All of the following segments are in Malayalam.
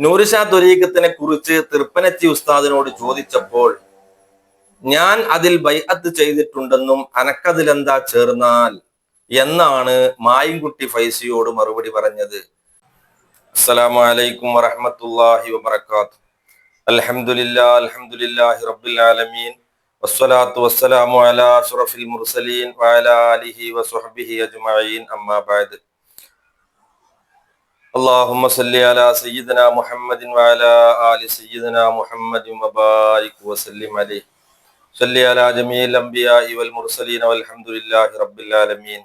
നൂറുഷാ ത്വരീഖത്തിനെ കുറിച്ച് തൃപ്പനത്തി ഉസ്താദിനോട് ചോദിച്ചപ്പോൾ ഞാൻ അതിൽ ബൈഅത്ത് ചെയ്തിട്ടുണ്ടെന്നും അനക്കതിലെന്താ ചേർന്നാൽ? എന്നാണ് മായിൻകുട്ടി ഫൈസിയോട് മറുപടി പറഞ്ഞത്. അസ്സലാമലൈക്കും വറഹമത്തല്ലാഹി വറഹ്മത്തുള്ളാഹി അലഹമുല്ലാ അലഹമുല്ലാഹി ആലമീൻ. വസ്സലാത്തു വസ്സലാമു അലാ അഷ്റഫിൽ മുർസലീൻ വഅലാ വസ്വഹ്ബിഹി അജ്മഈൻ. അമ്മാ اللهم صل على سيدنا محمد وعلى آل سيدنا محمد وبارك وسلم عليه صل على جميع الأنبياء والمرسلين والحمد لله رب العالمين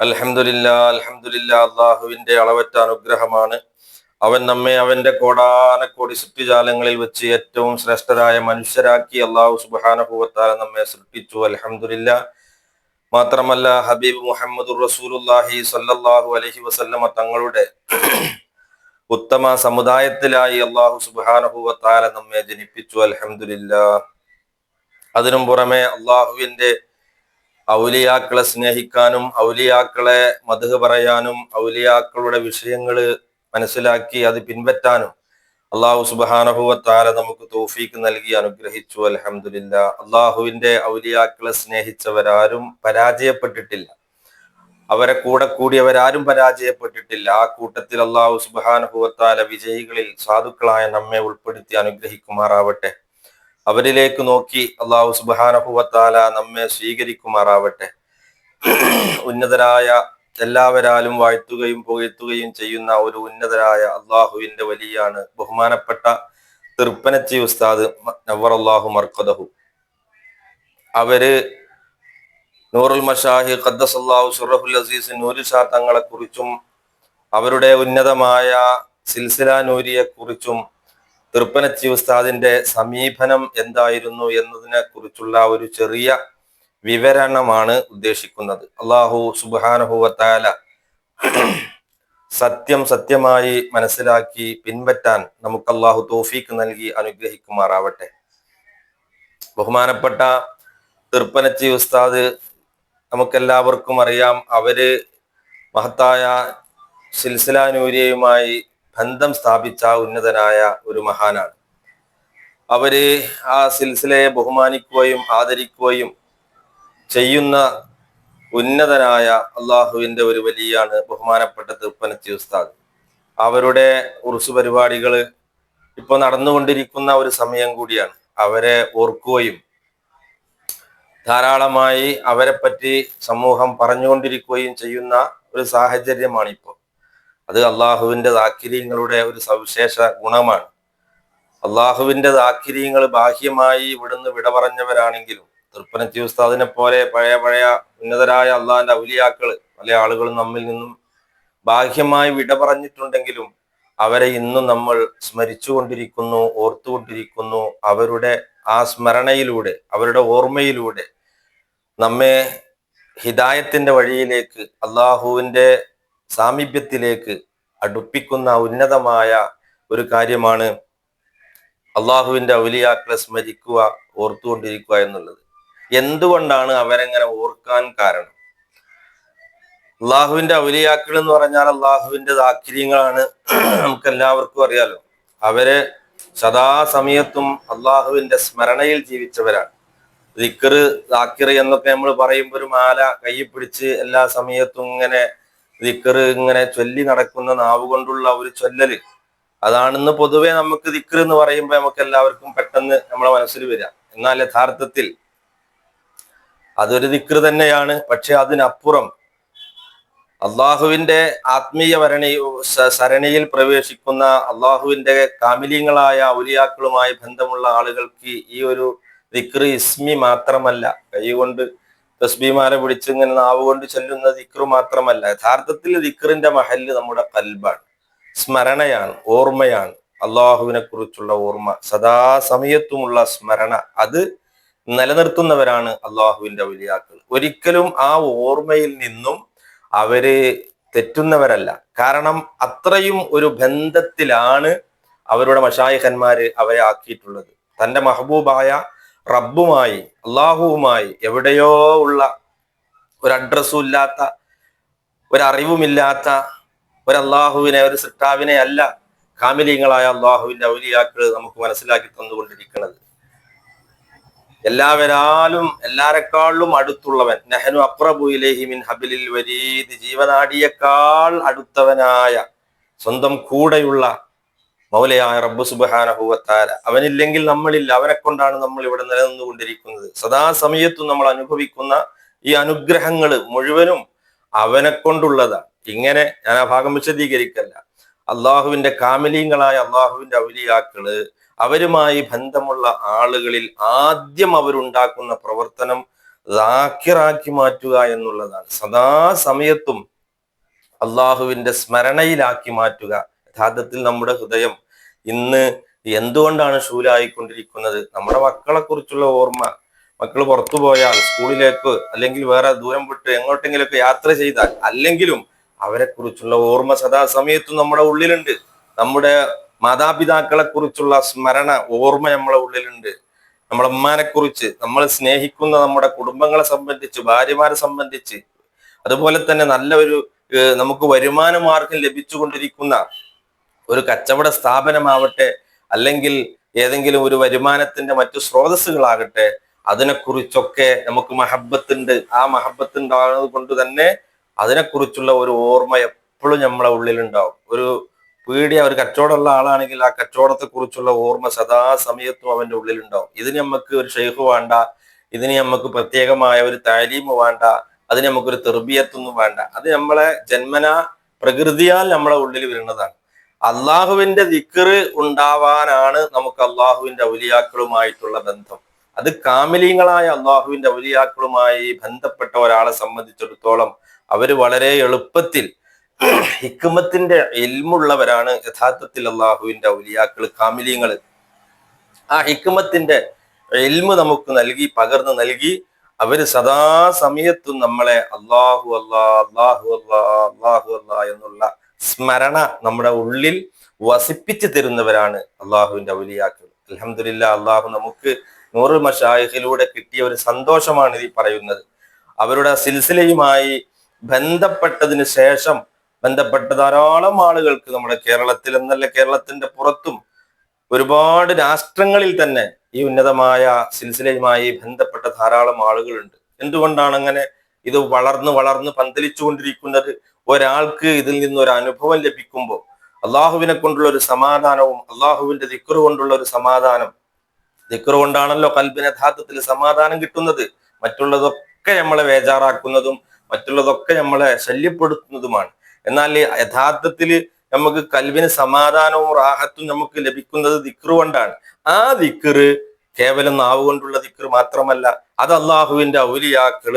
അൽഹംദുലില്ലാ അൽഹംദുലില്ലാ അള്ളാഹുവിന്റെ അളവറ്റ അനുഗ്രഹമാണ് അവൻ നമ്മെ അവന്റെ കോടാനക്കോടി സൃഷ്ടിജാലങ്ങളിൽ വെച്ച് ഏറ്റവും ശ്രേഷ്ഠരായ മനുഷ്യരാക്കി അള്ളാഹു സുബാനഹുവത്താല നമ്മെ സൃഷ്ടിച്ചു അൽഹംദുലില്ലാ മാത്രമല്ല ഹബീബ് മുഹമ്മദ് റസൂലുല്ലാഹി സല്ലല്ലാഹു അലൈഹി വസല്ലമ തങ്ങളുടെ ഉത്തമ സമുദായത്തിലായി അള്ളാഹു സുബാനഹുവത്താല നമ്മെ ജനിപ്പിച്ചു. അൽഹംദുലില്ലാ. അതിനും പുറമെ അള്ളാഹുവിന്റെ ഔലിയാക്കളെ സ്നേഹിക്കാനും ഔലിയാക്കളെ മധു പറയാനും ഔലിയാക്കളുടെ വിഷയങ്ങൾ മനസ്സിലാക്കി അത് പിൻപറ്റാനും അള്ളാഹു സുബാനഹുവത്താല നമുക്ക് തോഫീക്ക് നൽകി അനുഗ്രഹിച്ചു. അലഹമില്ല അള്ളാഹുവിന്റെ ഔലിയാക്കളെ സ്നേഹിച്ചവരാരും പരാജയപ്പെട്ടിട്ടില്ല. അവരെ കൂടെ കൂടിയവരാരും പരാജയപ്പെട്ടിട്ടില്ല. ആ കൂട്ടത്തിൽ അള്ളാഹു സുബാനഹുവത്താല വിജയികളിൽ സാധുക്കളായ നമ്മെ ഉൾപ്പെടുത്തി അനുഗ്രഹിക്കുമാറാവട്ടെ. അവരിലേക്ക് നോക്കി അള്ളാഹു സുബാനഹുവത്താല നമ്മെ സ്വീകരിക്കുമാറാവട്ടെ. ഉന്നതരായ എല്ലാവരാലും വാഴ്ത്തുകയും പുകഴ്ത്തുകയും ചെയ്യുന്ന ഒരു ഉന്നതരായ അള്ളാഹുവിന്റെ വലിയാണ് ബഹുമാനപ്പെട്ട തിർപ്പനച്ചി ഉസ്താദ് നവർ അള്ളാഹു മർക്കദഹു. അവർ നൂറുൽ മഷാഹി ഖദ്ദസ് അള്ളാഹു സുറഹുൽ അസീസ് നൂരുഷാ തങ്ങളെ കുറിച്ചും അവരുടെ ഉന്നതമായ സിൽസില നൂരിയെ കുറിച്ചും തൃപ്പനച്ചി ഉസ്താദിന്റെ സമീപനം എന്തായിരുന്നു എന്നതിനെ കുറിച്ചുള്ള ഒരു ചെറിയ വിവരണമാണ് ഉദ്ദേശിക്കുന്നത്. അള്ളാഹു സുബാനഹുവത്താല സത്യം സത്യമായി മനസ്സിലാക്കി പിൻപറ്റാൻ നമുക്ക് അള്ളാഹു തോഫീക്ക് നൽകി അനുഗ്രഹിക്കുമാറാവട്ടെ. ബഹുമാനപ്പെട്ട തീർപ്പനച്ചി ഉസ്താദ് നമുക്കെല്ലാവർക്കും അറിയാം അവർ മഹത്തായ സിൽസിലാനൂര്യയുമായി ബന്ധം സ്ഥാപിച്ച ഉന്നതനായ ഒരു മഹാനാണ്. അവർ ആ സിൽസിലയെ ബഹുമാനിക്കുകയും ആദരിക്കുകയും ചെയ്യുന്ന ഉന്നതനായ അള്ളാഹുവിന്റെ ഒരു വലിയാണ് ബഹുമാനപ്പെട്ട തൃപ്പനത്തി ഉസ്താദ്. അവരുടെ ഉറുസു പരിപാടികൾ ഇപ്പൊ നടന്നുകൊണ്ടിരിക്കുന്ന ഒരു സമയം കൂടിയാണ്. അവരെ ഓർക്കുകയും ധാരാളമായി അവരെ പറ്റി സമൂഹം പറഞ്ഞുകൊണ്ടിരിക്കുകയും ചെയ്യുന്ന ഒരു സാഹചര്യമാണ് ഇപ്പോൾ അത് അള്ളാഹുവിന്റെ ദാക്കിര്യങ്ങളുടെ ഒരു സവിശേഷ ഗുണമാണ്. അള്ളാഹുവിന്റെ ദാക്കിര്യങ്ങൾ ബാഹ്യമായി ഇവിടുന്ന് വിട പറഞ്ഞവരാണെങ്കിലും തൃപ്പനത്തി ഉസ്താദിനെ പോലെ പഴയ പഴയ ഉന്നതരായ അള്ളാഹിന്റെ ഔലിയാക്കൾ പല ആളുകളും നമ്മിൽ നിന്നും ബാഹ്യമായി വിട പറഞ്ഞിട്ടുണ്ടെങ്കിലും അവരെ ഇന്നും നമ്മൾ സ്മരിച്ചുകൊണ്ടിരിക്കുന്നു ഓർത്തുകൊണ്ടിരിക്കുന്നു. അവരുടെ ആ സ്മരണയിലൂടെ അവരുടെ ഓർമ്മയിലൂടെ നമ്മെ ഹിദായത്തിന്റെ വഴിയിലേക്ക് അള്ളാഹുവിന്റെ സാമീപ്യത്തിലേക്ക് അടുപ്പിക്കുന്ന ഉന്നതമായ ഒരു കാര്യമാണ് അള്ളാഹുവിന്റെ ഔലിയാക്കളെ സ്മരിക്കുക ഓർത്തുകൊണ്ടിരിക്കുക എന്നുള്ളത്. എന്തുകൊണ്ടാണ് അവരെങ്ങനെ ഓർക്കാൻ കാരണം? അള്ളാഹുവിന്റെ ഔലിയാക്കൾ എന്ന് പറഞ്ഞാൽ അള്ളാഹുവിന്റെ ദാക്കിര്യങ്ങളാണ് നമുക്ക് എല്ലാവർക്കും അറിയാലോ. അവരെ സദാസമയത്തും അള്ളാഹുവിന്റെ സ്മരണയിൽ ജീവിച്ചവരാണ്. ദിക്കറ് ദാക്കിർ എന്നൊക്കെ നമ്മൾ പറയുമ്പോൾ ഒരു മാല കൈ പിടിച്ച് എല്ലാ സമയത്തും ഇങ്ങനെ ദിക്കറ് ഇങ്ങനെ ചൊല്ലി നടക്കുന്ന നാവ് കൊണ്ടുള്ള ഒരു ചൊല്ലല്. അതാണെന്ന് പൊതുവെ നമുക്ക് ദിക്കർ എന്ന് പറയുമ്പോൾ നമുക്ക് എല്ലാവർക്കും പെട്ടെന്ന് നമ്മളെ മനസ്സിൽ വരിക. എന്നാൽ യഥാർത്ഥത്തിൽ അതൊരു ദിക്കർ തന്നെയാണ്. പക്ഷെ അതിനപ്പുറം അള്ളാഹുവിന്റെ ആത്മീയ വരണി സരണിയിൽ പ്രവേശിക്കുന്ന അള്ളാഹുവിന്റെ കാമിലീങ്ങളായ ഔലിയാക്കളുമായി ബന്ധമുള്ള ആളുകൾക്ക് ഈ ഒരു ദിക്ർ ഇസ്മി മാത്രമല്ല. കൈകൊണ്ട് തസ്ബിമാരെ പിടിച്ച് ഇങ്ങനെ നാവ് കൊണ്ട് ചെല്ലുന്ന ദിക്ർ മാത്രമല്ല. യഥാർത്ഥത്തിൽ ദിക്റിന്റെ മഹൽ നമ്മുടെ കൽബാണ്. സ്മരണയാണ് ഓർമ്മയാണ്. അള്ളാഹുവിനെ കുറിച്ചുള്ള ഓർമ്മ. സദാസമയത്തുമുള്ള സ്മരണ. അത് നിലനിർത്തുന്നവരാണ് അള്ളാഹുവിന്റെ ഔലിയാക്കൾ. ഒരിക്കലും ആ ഓർമ്മയിൽ നിന്നും അവർ തെറ്റുന്നവരല്ല. കാരണം അത്രയും ഒരു ബന്ധത്തിലാണ് അവരുടെ മഷായഹന്മാര് അവരെ ആക്കിയിട്ടുള്ളത്. തന്റെ മഹബൂബായ റബ്ബുമായി അള്ളാഹുവുമായി എവിടെയോ ഉള്ള ഒരു അഡ്രസ്സും ഇല്ലാത്ത ഒരറിവുമില്ലാത്ത ഒരല്ലാഹുവിനെ ഒരു സിട്ടാവിനെ അല്ല കാമിലീങ്ങളായ അള്ളാഹുവിന്റെ ഔലിയാക്കൾ നമുക്ക് മനസ്സിലാക്കി തന്നുകൊണ്ടിരിക്കുന്നത്. എല്ലാവരാലും എല്ലാരെക്കാളും അടുത്തുള്ളവൻ. നെഹനു അക്രബു ഇലൈഹി മിൻ ഹബിലിൽ വരീദ്. ജീവനാടിയേക്കാൾ അടുത്തവനായ സ്വന്തം കൂടെയുള്ള മൗലയായ റബ്ബു സുബാനഹുവത്താര അവനില്ലെങ്കിൽ നമ്മളില്ല. അവനെ കൊണ്ടാണ് നമ്മൾ ഇവിടെ നിലനിന്നുകൊണ്ടിരിക്കുന്നത്. സദാസമയത്തും നമ്മൾ അനുഭവിക്കുന്ന ഈ അനുഗ്രഹങ്ങൾ മുഴുവനും അവനെ കൊണ്ടുള്ളതാണ് ഇങ്ങനെ ഞാൻ ആ ഭാഗം വിശദീകരിക്കല്ല. അള്ളാഹുവിന്റെ കാമിലീങ്ങളായ അള്ളാഹുവിന്റെ ഔലിയാക്കൾ അവരുമായി ബന്ധമുള്ള ആളുകളിൽ ആദ്യം അവരുണ്ടാക്കുന്ന പ്രവർത്തനം റാക്കിറാക്കി മാറ്റുക എന്നുള്ളതാണ്. സദാസമയത്തും അള്ളാഹുവിന്റെ സ്മരണയിലാക്കി മാറ്റുക. യഥാർത്ഥത്തിൽ നമ്മുടെ ഹൃദയം ഇന്ന് എന്തുകൊണ്ടാണ് ശൂലായിക്കൊണ്ടിരിക്കുന്നത്? നമ്മുടെ മക്കളെ കുറിച്ചുള്ള ഓർമ്മ. മക്കൾ പുറത്തു പോയാൽ സ്കൂളിലേക്ക് അല്ലെങ്കിൽ വേറെ ദൂരം വിട്ട് എങ്ങോട്ടെങ്കിലൊക്കെ യാത്ര ചെയ്താൽ അല്ലെങ്കിലും അവരെ കുറിച്ചുള്ള ഓർമ്മ സദാസമയത്തും നമ്മുടെ ഉള്ളിലുണ്ട്. നമ്മുടെ മാതാപിതാക്കളെ കുറിച്ചുള്ള സ്മരണ ഓർമ്മ നമ്മളെ ഉള്ളിലുണ്ട്. നമ്മളെ ഉമ്മാനെ കുറിച്ച് നമ്മൾ സ്നേഹിക്കുന്ന നമ്മുടെ കുടുംബങ്ങളെ സംബന്ധിച്ച് ഭാര്യമാരെ സംബന്ധിച്ച് അതുപോലെ തന്നെ നല്ല ഒരു നമുക്ക് വരുമാന മാർഗം ലഭിച്ചുകൊണ്ടിരിക്കുന്ന ഒരു കച്ചവട സ്ഥാപനമാവട്ടെ അല്ലെങ്കിൽ ഏതെങ്കിലും ഒരു വരുമാനത്തിന്റെ മറ്റു സ്രോതസ്സുകളാകട്ടെ അതിനെക്കുറിച്ചൊക്കെ നമുക്ക് മഹബത്തുണ്ട്. ആ മഹബത്തുണ്ടാകുന്നത് കൊണ്ട് തന്നെ അതിനെക്കുറിച്ചുള്ള ഒരു ഓർമ്മ എപ്പോഴും നമ്മളെ ഉള്ളിലുണ്ടാവും. ഒരു പീടിയ ഒരു കച്ചവടമുള്ള ആളാണെങ്കിൽ ആ കച്ചവടത്തെ കുറിച്ചുള്ള ഓർമ്മ സദാസമയത്തും അവന്റെ ഉള്ളിലുണ്ടാവും. ഇതിന് നമുക്ക് ഒരു ഷെയ്ഖ് വേണ്ട ഇതിന് നമുക്ക് പ്രത്യേകമായ ഒരു താലീമ് വേണ്ട അതിന് നമുക്കൊരു തെർബിയത്തൊന്നും വേണ്ട. അത് നമ്മളെ ജന്മന പ്രകൃതിയാൽ നമ്മളെ ഉള്ളിൽ വരുന്നതാണ് അള്ളാഹുവിന്റെ ദിക്കറ് ഉണ്ടാവാനാണ് നമുക്ക് അള്ളാഹുവിന്റെ ഔലിയാക്കളുമായിട്ടുള്ള ബന്ധം. അത് കാമിലീങ്ങളായ അള്ളാഹുവിന്റെ ഔലിയാക്കളുമായി ബന്ധപ്പെട്ട ഒരാളെ സംബന്ധിച്ചിടത്തോളം അവർ വളരെ എളുപ്പത്തിൽ ഹിക്കുമത്തിന്റെ എൽമുള്ളവരാണ് യഥാർത്ഥത്തിൽ അള്ളാഹുവിന്റെ ഔലിയാക്കൾ കാമിലിയങ്ങൾ ആ ഹിക്കുമത്തിന്റെ എൽമ് നമുക്ക് നൽകി പകർന്നു നൽകി അവർ സദാസമയത്തും നമ്മളെ അള്ളാഹു അല്ലാ അള്ളാഹു അല്ലാ അള്ളാഹു അല്ലാ എന്നുള്ള സ്മരണ നമ്മുടെ ഉള്ളിൽ വസിപ്പിച്ചു തരുന്നവരാണ് അള്ളാഹുവിന്റെ ഔലിയാക്കൾ അലഹമില്ല അള്ളാഹു നമുക്ക് നൂറ് മഷായിഹിലൂടെ കിട്ടിയ ഒരു സന്തോഷമാണ് ഈ പറയുന്നത്. അവരുടെ സിൽസിലയുമായി ബന്ധപ്പെട്ടതിന് ശേഷം ബന്ധപ്പെട്ട ധാരാളം ആളുകൾക്ക് നമ്മുടെ കേരളത്തിൽ എന്നല്ല കേരളത്തിന്റെ പുറത്തും ഒരുപാട് രാഷ്ട്രങ്ങളിൽ തന്നെ ഈ ഉന്നതമായ സിൽസിലയുമായി ബന്ധപ്പെട്ട ധാരാളം ആളുകളുണ്ട്. എന്തുകൊണ്ടാണ് അങ്ങനെ ഇത് വളർന്ന് വളർന്ന് പന്തലിച്ചുകൊണ്ടിരിക്കുന്നത്? ഒരാൾക്ക് ഇതിൽ നിന്ന് ഒരു അനുഭവം ലഭിക്കുമ്പോൾ അള്ളാഹുവിനെ കൊണ്ടുള്ള ഒരു സമാധാനവും അള്ളാഹുവിന്റെ ദിക്കറ് കൊണ്ടുള്ള ഒരു സമാധാനം. ദിക്കറ് കൊണ്ടാണല്ലോ കൽബിന് യഥാർത്ഥത്തിൽ സമാധാനം കിട്ടുന്നത്. മറ്റുള്ളതൊക്കെ നമ്മളെ വേജാറാക്കുന്നതും മറ്റുള്ളതൊക്കെ നമ്മളെ ശല്യപ്പെടുത്തുന്നതുമാണ്. എന്നാൽ യഥാർത്ഥത്തിൽ നമുക്ക് കൽവിന് സമാധാനവും റാഹത്തും നമുക്ക് ലഭിക്കുന്നത് ദിക്റ് കൊണ്ടാണ്. ആ ദിക്റ് കേവലം നാവ് കൊണ്ടുള്ള ദിക്റ് മാത്രമല്ല അത് അള്ളാഹുവിന്റെ ഔലിയാക്കൾ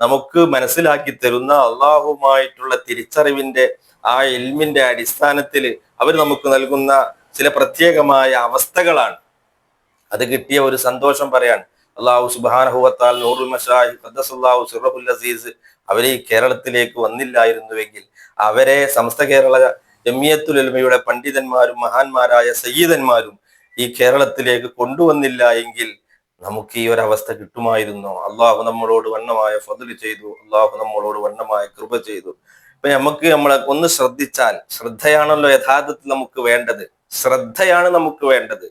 നമുക്ക് മനസ്സിലാക്കി തരുന്ന അള്ളാഹുമായിട്ടുള്ള തിരിച്ചറിവിന്റെ ആ എൽമിന്റെ അടിസ്ഥാനത്തിൽ അവർ നമുക്ക് നൽകുന്ന ചില പ്രത്യേകമായ അവസ്ഥകളാണ്. അത് കിട്ടിയ ഒരു സന്തോഷം പറയാണ്. അള്ളാഹു സുബാനഹുവത്താൽ നൂറുൽ മഷാഹി അസീസ് അവരെ ഈ കേരളത്തിലേക്ക് വന്നില്ലായിരുന്നുവെങ്കിൽ അവരെ സമസ്ത കേരള ജമിയത്തുലമയുടെ പണ്ഡിതന്മാരും മഹാന്മാരായ സയ്യിദന്മാരും ഈ കേരളത്തിലേക്ക് കൊണ്ടുവന്നില്ല എങ്കിൽ നമുക്ക് ഈ ഒരവസ്ഥ കിട്ടുമായിരുന്നു? അള്ളാഹു നമ്മളോട് വണ്ണമായ ഫതിൽ ചെയ്തു. അള്ളാഹു നമ്മളോട് വണ്ണമായ കൃപ ചെയ്തു. ഇപ്പൊ നമുക്ക് നമ്മളെ ഒന്ന് ശ്രദ്ധിച്ചാൽ ശ്രദ്ധയാണല്ലോ യഥാർത്ഥത്തിൽ നമുക്ക് വേണ്ടത്. ശ്രദ്ധയാണ് നമുക്ക് വേണ്ടത്.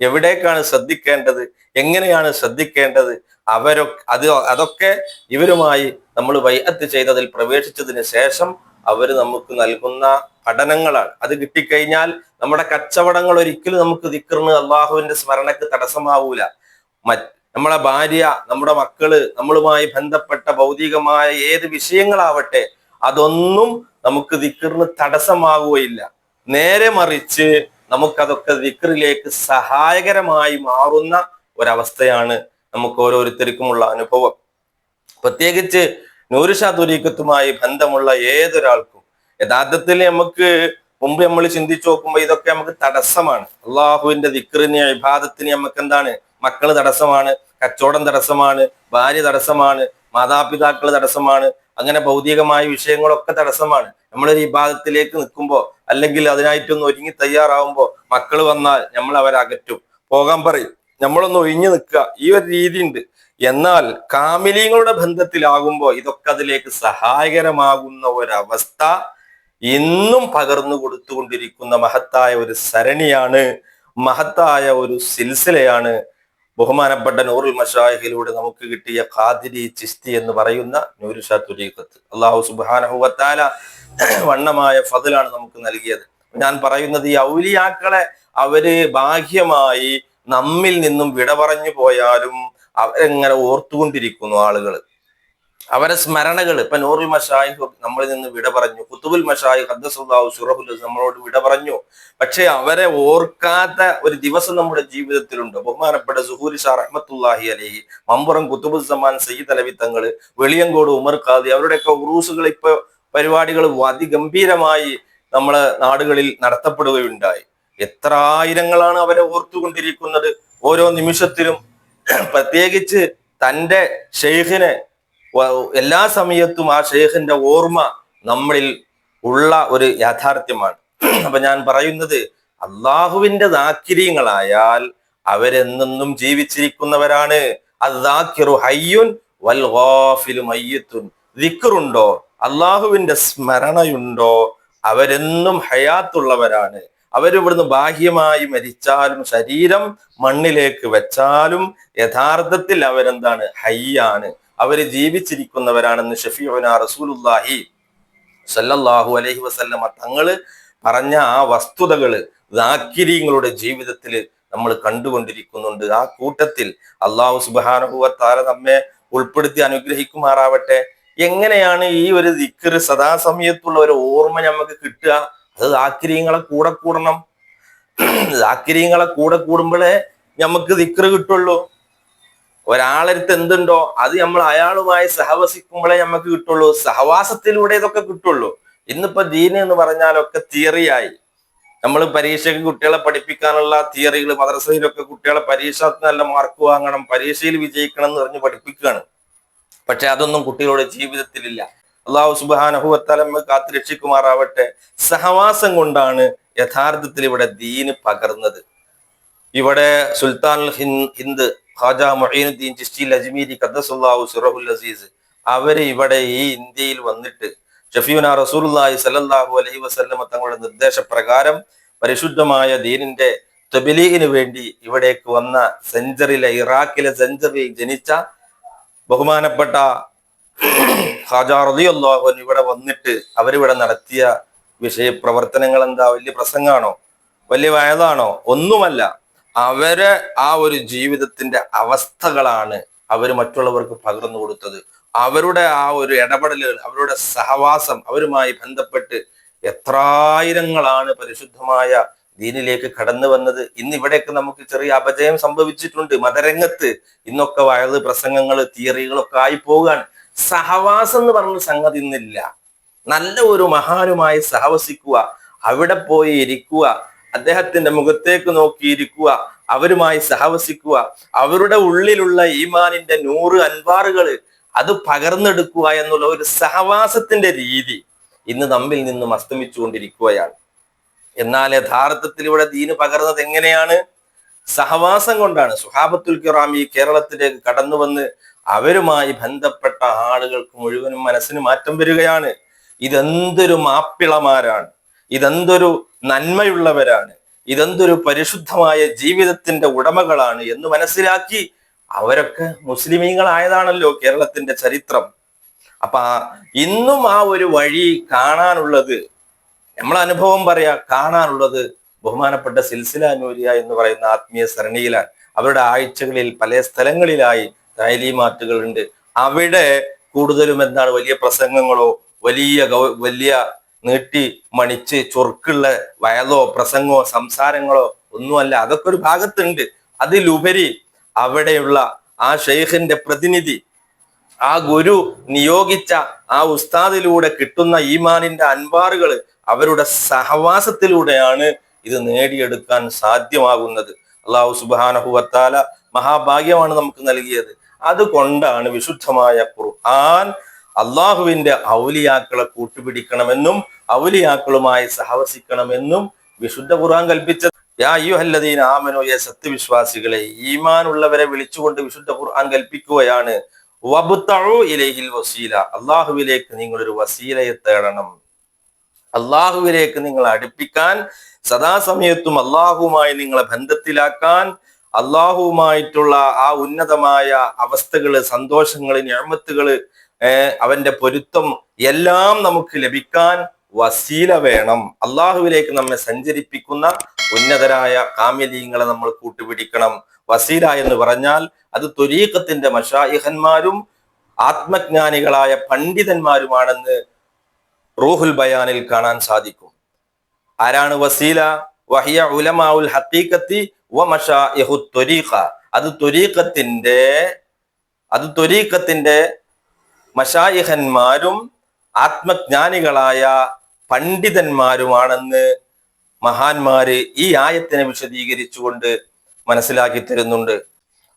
എവിടേക്കാണ് ശ്രദ്ധിക്കേണ്ടത്? എങ്ങനെയാണ് ശ്രദ്ധിക്കേണ്ടത്? അവരൊക്കെ അത് അതൊക്കെ ഇവരുമായി നമ്മൾ വൈഅത്ത് ചെയ്തതിൽ പ്രവേശിച്ചതിന് ശേഷം അവർ നമുക്ക് നൽകുന്ന പഠനങ്ങളാണ്. അത് കിട്ടിക്കഴിഞ്ഞാൽ നമ്മുടെ കച്ചവടങ്ങൾ ഒരിക്കലും നമുക്ക് ദിക്കറിന് അള്ളാഹുവിന്റെ സ്മരണക്ക് തടസ്സമാവൂല. നമ്മളെ ഭാര്യ നമ്മുടെ മക്കൾ നമ്മളുമായി ബന്ധപ്പെട്ട ഭൗതികമായ ഏത് വിഷയങ്ങളാവട്ടെ അതൊന്നും നമുക്ക് ദിക്കറിന് തടസ്സമാകുകയില്ല നേരെ മറിച്ച് നമുക്കതൊക്കെ ദിക്കറിലേക്ക് സഹായകരമായി മാറുന്ന ഒരവസ്ഥയാണ് നമുക്ക് ഓരോരുത്തർക്കുമുള്ള അനുഭവം. പ്രത്യേകിച്ച് നൂറുഷാ തുരീക്കത്തുമായി ബന്ധമുള്ള ഏതൊരാൾക്കും യഥാർത്ഥത്തിൽ നമുക്ക് മുമ്പ് നമ്മൾ ചിന്തിച്ചു നോക്കുമ്പോൾ ഇതൊക്കെ നമുക്ക് തടസ്സമാണ്. അള്ളാഹുവിന്റെ ദിക്റിന് വിഭാഗത്തിന് നമുക്ക് എന്താണ് മക്കൾ തടസ്സമാണ് കച്ചവടം തടസ്സമാണ് ഭാര്യ തടസ്സമാണ് മാതാപിതാക്കൾ തടസ്സമാണ് അങ്ങനെ ഭൗതികമായ വിഷയങ്ങളൊക്കെ തടസ്സമാണ്. നമ്മളൊരു വിഭാഗത്തിലേക്ക് നിൽക്കുമ്പോൾ അല്ലെങ്കിൽ അതിനായിട്ടൊന്ന് ഒരുങ്ങി തയ്യാറാവുമ്പോൾ മക്കൾ വന്നാൽ നമ്മൾ അവരെ അകറ്റും പോകാൻ പറയും നമ്മളൊന്ന് ഒഴിഞ്ഞു നിൽക്കുക. ഈ ഒരു രീതി ഉണ്ട് എന്നാൽ കാമിലീങ്ങളുടെ ബന്ധത്തിലാകുമ്പോൾ ഇതൊക്കെ അതിലേക്ക് സഹായകരമാകുന്ന ഒരവസ്ഥ ഇന്നും പകർന്നു കൊടുത്തുകൊണ്ടിരിക്കുന്ന മഹത്തായ ഒരു സരണിയാണ് മഹത്തായ ഒരു സിൽസിലയാണ് ബഹുമാനപ്പെട്ട നൂറുൽ മഷാഹിലൂടെ നമുക്ക് കിട്ടിയ ഖാദിരി ചിസ്തി എന്ന് പറയുന്ന നൂരുഷാ തുരീഖത്ത് അള്ളാഹു സുബാനഹുവത്താല വണ്ണമായ ഫതിലാണ് നമുക്ക് നൽകിയത്. ഞാൻ പറയുന്നത് ഈ ഔലിയാക്കളെ അവർ ബാഹ്യമായി നമ്മിൽ നിന്നും വിട പറഞ്ഞു പോയാലും അവരെങ്ങനെ ഓർത്തുകൊണ്ടിരിക്കുന്നു ആളുകൾ അവരെ സ്മരണകൾ ഇപ്പൊ നൂറുൽ മഷായിഹ് നമ്മളിൽ നിന്ന് വിട പറഞ്ഞു കുത്തുബുൽ മഷായി ഹദ്ദസുല്ലാഹു സുറഹുൽ നമ്മളോട് വിട പറഞ്ഞു. പക്ഷെ അവരെ ഓർക്കാത്ത ഒരു ദിവസം നമ്മുടെ ജീവിതത്തിലുണ്ട്. ബഹുമാനപ്പെട്ട സുഹൂരി ഷാ റഹ്മത്തുല്ലാഹി അലഹി മമ്പുറം കുത്തുബുൽ സമാൻ സയ്യിദ് അലവി തങ്ങൾ വെളിയങ്കോട് ഉമർ ഖാദി അവരുടെയൊക്കെ ഉറൂസുകൾ ഇപ്പൊ പരിപാടികൾ അതിഗംഭീരമായി നമ്മളെ നാടുകളിൽ നടത്തപ്പെടുകയുണ്ടായി. എത്ര ആയിരങ്ങളാണ് അവരെ ഓർത്തുകൊണ്ടിരിക്കുന്നത്. ഓരോ നിമിഷത്തിലും പ്രത്യേകിച്ച് തന്റെ ഷെയ്ഖിനെ എല്ലാ സമയത്തും ആ ഷെയ്ഖിന്റെ ഓർമ്മ നമ്മളിൽ ഉള്ള ഒരു യാഥാർത്ഥ്യമാണ്. അപ്പൊ ഞാൻ പറയുന്നത് അള്ളാഹുവിന്റെ ദാക്കിര്യങ്ങളായാൽ അവരെന്നും ജീവിച്ചിരിക്കുന്നവരാണ്. ഹയ്യുൻ വൽ അള്ളാഹുവിന്റെ സ്മരണയുണ്ടോ? അവരെന്നും ഹയാത്തുള്ളവരാണ്. അവരിവിടുന്ന് ബാഹ്യമായി മരിച്ചാലും ശരീരം മണ്ണിലേക്ക് വെച്ചാലും യഥാർത്ഥത്തിൽ അവരെന്താണ്? ഹയ്യാണ്. അവർ ജീവിച്ചിരിക്കുന്നവരാണെന്ന് ഷഫീഉന റസൂലുല്ലാഹി സല്ലല്ലാഹു അലൈഹി വസല്ലമ തങ്ങൾ പറഞ്ഞ ആ വസ്തുതകൾ ദാക്കിരിങ്ങളുടെ ജീവിതത്തിൽ നമ്മൾ കണ്ടുകൊണ്ടിരിക്കുന്നുണ്ട്. ആ കൂട്ടത്തിൽ അള്ളാഹു സുബാനുഭവത്താല നമ്മെ ഉൾപ്പെടുത്തി അനുഗ്രഹിക്കുമാറാവട്ടെ. എങ്ങനെയാണ് ഈ ഒരു ദിക്കറ് സദാസമയത്തുള്ള ഒരു ഓർമ്മ നമുക്ക് കിട്ടുക? അത് ദാക്കിര്യങ്ങളെ കൂടെ കൂടണം. ദാക്കിര്യങ്ങളെ കൂടെ കൂടുമ്പോഴേ നമുക്ക് ദിക്ര കിട്ടുള്ളൂ. ഒരാളടുത്ത് എന്തുണ്ടോ അത് നമ്മൾ അയാളുമായി സഹവസിക്കുമ്പോഴേ നമുക്ക് കിട്ടുള്ളൂ. സഹവാസത്തിലൂടെ ഇതൊക്കെ കിട്ടുള്ളൂ. ഇന്നിപ്പോ ദീന് എന്ന് പറഞ്ഞാലൊക്കെ തിയറിയായി. നമ്മൾ പരീക്ഷയ്ക്ക് കുട്ടികളെ പഠിപ്പിക്കാനുള്ള തിയറികൾ മദ്രസയിലൊക്കെ കുട്ടികളെ പരീക്ഷ നല്ല മാർക്ക് വാങ്ങണം പരീക്ഷയിൽ വിജയിക്കണം എന്ന് പറഞ്ഞ് പഠിപ്പിക്കുകയാണ്. പക്ഷെ അതൊന്നും കുട്ടികളുടെ ജീവിതത്തിലില്ല. അള്ളാഹു സുബാനഹുവത്തലമ്മ കാത്തു രക്ഷിക്കുമാറാവട്ടെ. സഹവാസം കൊണ്ടാണ് യഥാർത്ഥത്തിൽ ഇവിടെ ദീന് പകർന്നത്. ഇവിടെ സുൽത്താൻ ഹിന്ദ് ഖാജ മൊഹീനുദ്ദീൻ ചിസ്റ്റി അജ്മീരി ഖദ്ദസുല്ലാഹു സുറഹുൽ അസീസ് അവർ ഇവിടെ ഈ ഇന്ത്യയിൽ വന്നിട്ട് ഷഫീന റസൂലുള്ളാഹി സല്ലാഹു അലഹി വസല്ലമ തങ്ങളുടെ നിർദ്ദേശപ്രകാരം പരിശുദ്ധമായ ദീനിന്റെ തൊബിലീഗിന് വേണ്ടി ഇവിടേക്ക് വന്ന സെഞ്ചറിലെ ഇറാഖിലെ സെഞ്ചറിൽ ജനിച്ച ബഹുമാനപ്പെട്ട ഖാജ റളിയല്ലാഹു അൻഹു ഇവിടെ വന്നിട്ട് അവരിവിടെ നടത്തിയ വിഷയപ്രവർത്തനങ്ങൾ എന്താ? വലിയ പ്രസംഗാണോ? വലിയ വയതാണോ? ഒന്നുമല്ല. അവരെ ആ ഒരു ജീവിതത്തിന്റെ അവസ്ഥകളാണ് അവർ മറ്റുള്ളവർക്ക് പകർന്നു കൊടുത്തത്. അവരുടെ ആ ഒരു ഇടപെടലുകൾ അവരുടെ സഹവാസം അവരുമായി ബന്ധപ്പെട്ട് എത്രായിരങ്ങളാണ് പരിശുദ്ധമായ ദീനിലേക്ക് കടന്നു വന്നത്. ഇന്ന് ഇവിടെയൊക്കെ നമുക്ക് ചെറിയ അപജയം സംഭവിച്ചിട്ടുണ്ട്. മതരംഗത്ത് ഇന്നൊക്കെ വയത് പ്രസംഗങ്ങൾ തിയറികളൊക്കെ ആയി പോകാൻ സഹവാസം എന്ന് പറഞ്ഞ സംഗതി ഇന്നില്ല. നല്ല ഒരു മഹാനുമായി സഹവസിക്കുക അവിടെ പോയി ഇരിക്കുക അദ്ദേഹത്തിന്റെ മുഖത്തേക്ക് നോക്കിയിരിക്കുക അവരുമായി സഹവസിക്കുക അവരുടെ ഉള്ളിലുള്ള ഈമാനിന്റെ നൂറ് അൻവാറുകൾ അത് പകർന്നെടുക്കുക എന്നുള്ള ഒരു സഹവാസത്തിന്റെ രീതി ഇന്ന് നമ്മിൽ നിന്നും അസ്തമിച്ചുകൊണ്ടിരിക്കുകയാണ്. എന്നാൽ യഥാർത്ഥത്തിൽ ഇവിടെ ദീന് പകർന്നത് എങ്ങനെയാണ്? സഹവാസം കൊണ്ടാണ്. സുഹാബത്തുൽ കിറാമി കേരളത്തിലേക്ക് കടന്നു വന്ന് അവരുമായി ബന്ധപ്പെട്ട ആളുകൾക്ക് മുഴുവനും മനസ്സിന് മാറ്റം വരികയാണ്. ഇതെന്തൊരു മാപ്പിളമാരാണ്. ഇതെന്തൊരു നന്മയുള്ളവരാണ്. ഇതെന്തൊരു പരിശുദ്ധമായ ജീവിതത്തിന്റെ ഉടമകളാണ് എന്ന് മനസ്സിലാക്കി അവരൊക്കെ മുസ്ലിമീങ്ങളായതാണല്ലോ കേരളത്തിന്റെ ചരിത്രം. അപ്പൊ ഇന്നും ആ ഒരു വഴി കാണാനുള്ളത് നമ്മളെ അനുഭവം പറയാ കാണാനുള്ളത് ബഹുമാനപ്പെട്ട സിൽസില നൂരിയ എന്ന് പറയുന്ന ആത്മീയ സരണിയിലാണ്. അവരുടെ ആഴ്ചകളിൽ പല സ്ഥലങ്ങളിലായി താലീമാറ്റുകൾ ഉണ്ട് അവിടെ കൂടുതലും എന്താണ് വലിയ പ്രസംഗങ്ങളോ വലിയ വലിയ നീട്ടി മണിച്ച് ചൊർക്കുള്ള വയലോ പ്രസംഗമോ സംസാരങ്ങളോ ഒന്നുമല്ല. അതൊക്കെ ഒരു ഭാഗത്തുണ്ട്. അതിലുപരി അവിടെയുള്ള ആ ഷെയ്ഖിന്റെ പ്രതിനിധി ആ ഗുരു നിയോഗിച്ച ആ ഉസ്താദിലൂടെ കിട്ടുന്ന ഈമാനിന്റെ അൻപാറുകൾ അവരുടെ സഹവാസത്തിലൂടെയാണ് ഇത് നേടിയെടുക്കാൻ സാധ്യമാകുന്നത്. അള്ളാഹു സുബാനഹുവത്താല മഹാഭാഗ്യമാണ് നമുക്ക് നൽകിയത്. അതുകൊണ്ടാണ് വിശുദ്ധമായ ഖുർആൻ അള്ളാഹുവിന്റെ ഔലിയാക്കളെ കൂട്ടുപിടിക്കണമെന്നും ഔലിയാക്കളുമായി സഹവസിക്കണമെന്നും വിശുദ്ധ ഖുർആൻ കൽപ്പിച്ചത്. യാ അയ്യുഹല്ലദീന ആമനു യ സത്യവിശ്വാസികളെ ഈമാൻ ഉള്ളവരെ വിളിച്ചുകൊണ്ട് വിശുദ്ധ ഖുർആൻ കൽപ്പിക്കുകയാണ്. വസീല. അള്ളാഹുവിലേക്ക് നിങ്ങളൊരു വസീലയെ തേടണം. അള്ളാഹുവിലേക്ക് നിങ്ങൾ അടുപ്പിക്കാൻ സദാസമയത്തും അള്ളാഹുവുമായി നിങ്ങളെ ബന്ധത്തിലാക്കാൻ അള്ളാഹുവുമായിട്ടുള്ള ആ ഉന്നതമായ അവസ്ഥകൾ സന്തോഷങ്ങൾ ഞാമത്തുകൾ അവന്റെ പൊരുത്തം എല്ലാം നമുക്ക് ലഭിക്കാൻ വസീല വേണം. അള്ളാഹുവിലേക്ക് നമ്മെ സഞ്ചരിപ്പിക്കുന്ന ഉന്നതരായ കാമ്യലീങ്ങളെ നമ്മൾ കൂട്ടുപിടിക്കണം. വസീല എന്ന് പറഞ്ഞാൽ അത് തുരീക്കത്തിന്റെ മഷായിഹന്മാരും ആത്മജ്ഞാനികളായ പണ്ഡിതന്മാരുമാണെന്ന് റൂഹുൽ ബയാനിൽ കാണാൻ സാധിക്കും. ആരാണ് വസീല? വഹിയ ഉലമാഉൽ ഹത്തീക്കത്തി അത് ത്വരീഖത്തിന്റെ അത് ത്വരീഖത്തിന്റെ മഷായിഹന്മാരും ആത്മജ്ഞാനികളായ പണ്ഡിതന്മാരുമാണെന്ന് മഹാന്മാര് ഈ ആയത്തിനെ വിശദീകരിച്ചുകൊണ്ട് മനസ്സിലാക്കി തരുന്നുണ്ട്.